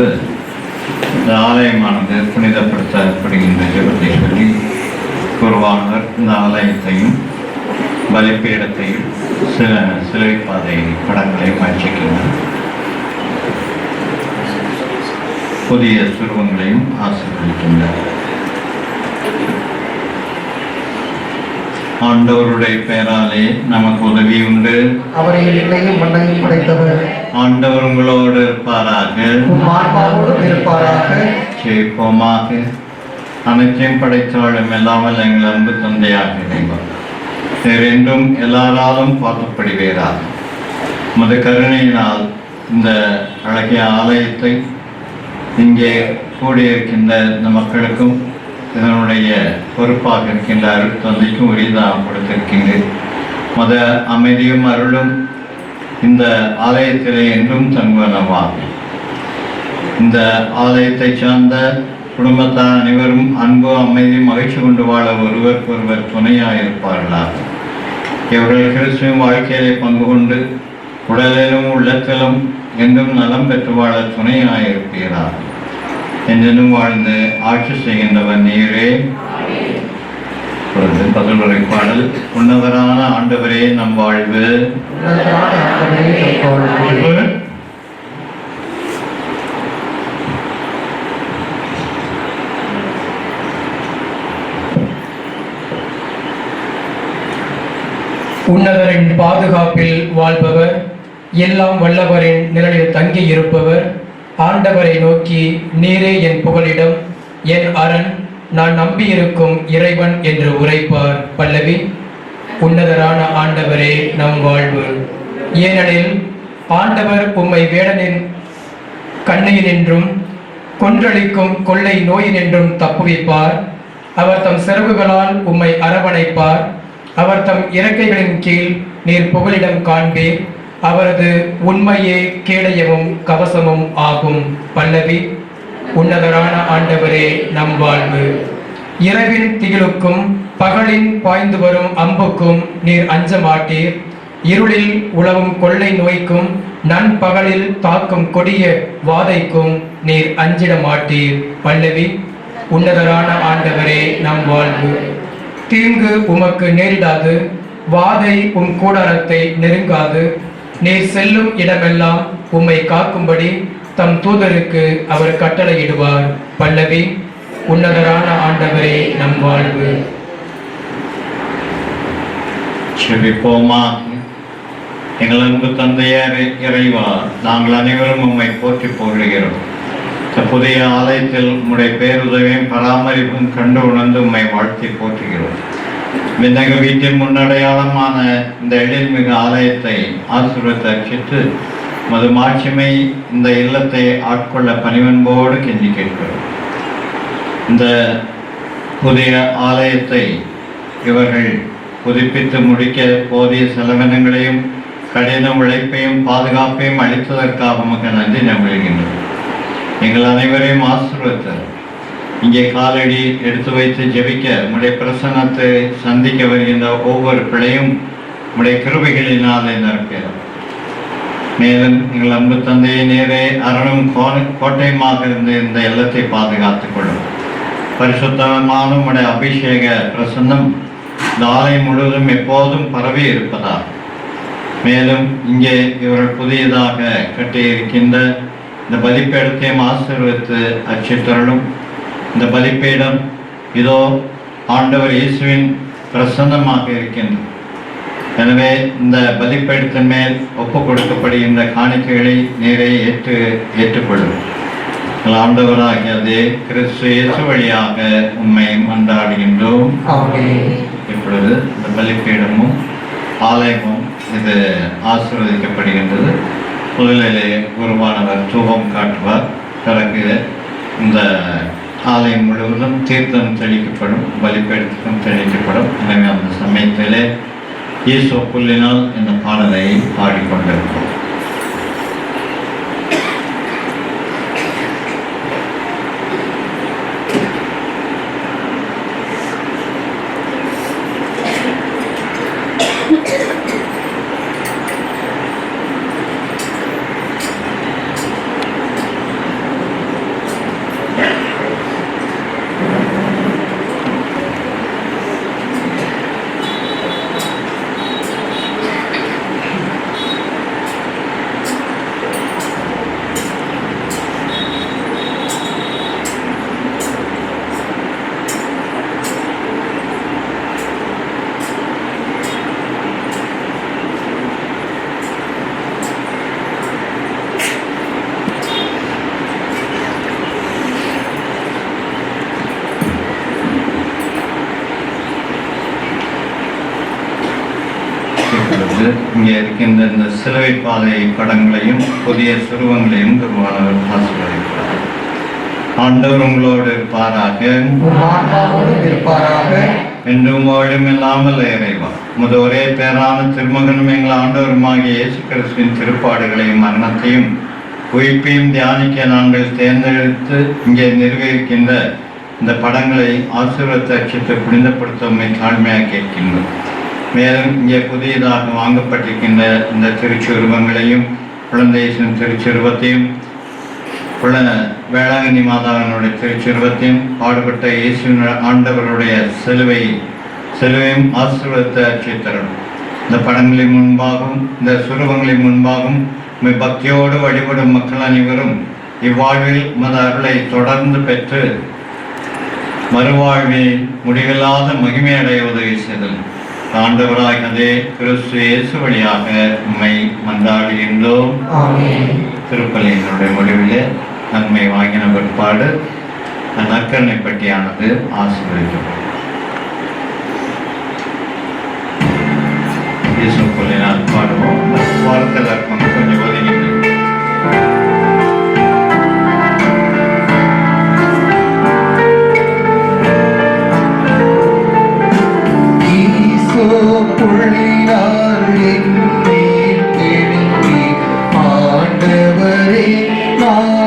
இப்பொழுது இந்த ஆலயமானது புனிதப்படுத்தப்படுகின்றது ஜெபத்தை சொல்லி குருவானவர் இந்த ஆலயத்தையும் பலிப்பீடத்தையும் சில சிலுவைப்பாதை படங்களை மாற்றிக்கின்றனர் புதிய சுருவங்களையும் ஆசீர்வதிக்கின்றார் ஆண்டவருடைய பெயராலே நமக்கு உதவி உண்டு அவரை என்னையும் மண்ணையும் படைத்தவர். ஆண்டவர் உங்களோடு இருப்பாராக. ஜெயிப்போமாக அனைத்தையும் படைத்தவளும் எல்லாமல் எங்கள் அன்பு தந்தையாக இறைவா என்றும் எல்லாராலும் பார்க்கப்படுவீராக. உமது கருணையினால் இந்த அழகிய ஆலயத்தை இங்கே கூடியிருக்கின்ற இந்த மக்களுக்கும் இதனுடைய பொறுப்பாக இருக்கின்ற அருள் தந்தைக்கும் உரிதாக கொடுத்திருக்கின்றேன். மத அமைதியும் அருளும் இந்த ஆலயத்திலே என்றும் தங்குவனவாக இந்த ஆலயத்தை சார்ந்த குடும்பத்தார் அனைவரும் அன்பு அமைதி மகிழ்ச்சி கொண்டு வாழ ஒருவருக்கு ஒருவர் துணையாயிருப்பார்களாக இவர்கள் கிறிஸ்துவின் வாழ்க்கையிலே பங்கு கொண்டு உடலிலும் உள்ளத்திலும் என்றும் நலம் பெற்று வாழ துணையாயிருப்பீராக என்றென்றும் வாழ்ந்து ஆட்சி செய்கின்றவர் நீரே. பதிலுரை பாடல் உன்னதரான ஆண்டவரே நம் வாழ்வு ஆண்டவரே நம் வாழ்வு. உன்னதரின் பாதுகாப்பில் வாழ்பவர். எல்லாம் வல்லவரின் நிழலில் தங்கி இருப்பவர் ஆண்டவரை நோக்கி நீரே என் புகலிடம். என் அரண் நான் நம்பியிருக்கும் இறைவன் என்று உரைப்பார் பல்லவி. உன்னதரான ஆண்டவரே நம் வாழ்வு. ஏனெனில் ஆண்டவர் உம்மை வேடனின் கண்ணையினின்றும் கொன்றளிக்கும் கொள்ளை நோயினின்றும் தப்புவிப்பார். அவர் தம் சிறகுகளால் உம்மை அரவணைப்பார். அவர் தம் இறக்கைகளின் கீழ் நீர் புகலிடம் காண்பீர். அவரது உண்மையே கேடயமும் கவசமும் ஆகும் பல்லவி. உன்னதரான ஆண்டவரே நம் வாழ்வு. இரவின் திகிலுக்கும் பகலின் பாய்ந்து வரும் அம்புக்கும் நீர் அஞ்ச மாட்டீர் இருளில் உழவும் கொள்ளை நோய்க்கும் நண்பகலில் தாக்கும் கொடிய வாதைக்கும் நீர் அஞ்சிட மாட்டீர் பல்லவி உன்னதரான ஆண்டவரே நம் வாழ்வு. தீங்கு உமக்கு நேரிடாது வாதை உம் கூடாரத்தை நெருங்காது. நீர் செல்லும் இடமெல்லாம் உம்மை காக்கும்படி தம் தூதருக்கு அவர் கட்டளையிடுவார். பல்லவி உன்னதரான ஆண்டவரே நம் வாழ்வு. செபிப்போமா? எங்கள் அன்பு தந்தையார் இறைவா நாங்கள் அனைவரும் உம்மை போற்றி போடுகிறோம் புதிய ஆலயத்தில் உம்முடைய பேருதவியும் பராமரிப்பும் கண்டு உணர்ந்து உம்மை வாழ்த்தி போற்றுகிறோம். விண்ணக வீட்டின் முன்னடையாளமான இந்த எழில்மிகு ஆலயத்தை ஆசீர்வத்தை அச்சிட்டு மது மாட்சிமை இந்த இல்லத்தை ஆட்கொள்ள பணிவன்போடு கெஞ்சி கேட்கிறோம். இந்த புதிய ஆலயத்தை இவர்கள் புதுப்பித்து முடிக்க போதிய செலவினங்களையும் கடின உழைப்பையும் பாதுகாப்பையும் அளித்ததற்காக உமக்கு நன்றி நம்புகின்றோம். எங்கள் அனைவரையும் ஆசீர்வத்தர் இங்கே காலடி எடுத்து வைத்து ஜெபிக்க உம்முடைய பிரசன்னத்தை சந்திக்க வருகின்ற ஒவ்வொரு பிழையும் உம்முடைய கிருபைகளினாலே நிரப்பிடும் மேலும் எங்கள் அன்பு தந்தையை நேரே அரணும் கோட்டையுமாக இருந்து இந்த எல்லத்தை பாதுகாத்துக் கொள்ளும். பரிசுத்தமான உடைய அபிஷேக பிரசன்னம் இந்த ஆலயம் முழுவதும் எப்போதும் பரவி இருப்பதா மேலும் இங்கே இவர்கள் புதியதாக கட்டியிருக்கின்ற இந்த பலிப்பீடத்தையும் ஆசீர்வித்து அச்சித்தருளும் இந்த பலிப்பீடம் இதோ ஆண்டவர் இயேசுவின் பிரசன்னமாக இருக்கின்றது. எனவே இந்த பலிப்பீடத்தின் மேல் ஒப்பு கொடுக்கப்படுகின்ற காணிக்கைகளை நேரே ஏற்று ஏற்றுக்கொள்ளும். எங்கள் ஆண்டவராகிய அதே கிறிஸ்து இயேசு வழியாக உண்மை மன்றாடுகின்றோம். இப்பொழுது இந்த பலிப்பீடமும் ஆலயமும் இது ஆசீர்வதிக்கப்படுகின்றது. முதலிலே குருவானவர் தூபம் காட்டுவார். பிறகு இந்த ஆலயம் முழுவதும் தீர்த்தம் தெளிக்கப்படும் பலிப்பீடத்துக்கும் தெளிக்கப்படும். எனவே அந்த சமயத்திலே இயேசு புல்லினால் இந்த பாடலை பாடிக்கொண்டிருக்கிறோம். பொழுது இங்கே இருக்கின்ற இந்த சிலுவை பாதை படங்களையும் புதிய சுருவங்களையும் குருவானவர் ஆசீர்வதிக்கிறார் ஆண்டவர் உங்களோடு இருப்பாராக. என்றும் வாழும் இல்லாமல் இறைவா. முத ஒரே பேரான திருமகனும் எங்கள் ஆண்டவருமாகிய இயேசு கிறிஸ்துவின் திருப்பாடுகளையும் மரணத்தையும் உயிர்ப்பையும் தியானிக்க நாங்கள் தேர்ந்தெடுத்து இங்கே நிர்வகிக்கின்ற இந்த படங்களை ஆசீர்வத்த அச்சத்தை புனிதப்படுத்த உண்மை தாழ்மையாக கேட்கின்றோம். மேலும் இங்கே புதியதாக வாங்கப்பட்டிருக்கின்ற இந்த திருச்சுருவங்களையும் குழந்தை திருச்சுருவத்தையும் உள்ள வேளாங்கண்ணி மாதாவினுடைய திருச்சுருவத்தையும் பாடுபட்ட இயேசுவின் ஆண்டவருடைய சிலுவை சிலுவையும் ஆசீர்வத்தை அச்சித்தரணும் இந்த படங்களின் முன்பாகவும் இந்த சுருவங்களின் முன்பாகவும் உம்மை பக்தியோடு வழிபடும் மக்கள் அனைவரும் இவ்வாழ்வில் மத அருளை தொடர்ந்து பெற்று மறுவாழ்வில் முடிவில்லாத மகிமையடைய உதவி செய்தல். ஆண்டவராகதே கிறிஸ்து இயேசு வழியாக உம்மை மன்றாடுகின்றோம். திருப்பலியினுடைய முடிவிலே நன்மை வாங்கின பிற்பாடு நற்கரணை பட்டியானது ஆசீர்வதிக்கப்படும் இயேசு கொள்ளினால் பாடுவோம். வாழ்க்கை ஆண்டவரே நான்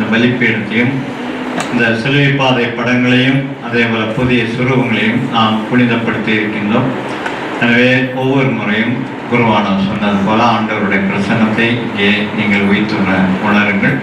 இந்த பலிப்பீடத்தையும் இந்த சிலுவை பாதை படங்களையும் அதே போல புதிய சுரூபங்களையும் நாம் புனிதப்படுத்தி இருக்கின்றோம். எனவே ஒவ்வொரு முறையும் குருவானம் சொன்னது போல ஆண்டவருடைய பிரசன்னத்தை இங்கே நீங்கள் உயிர்த்துள்ள உணருங்கள்.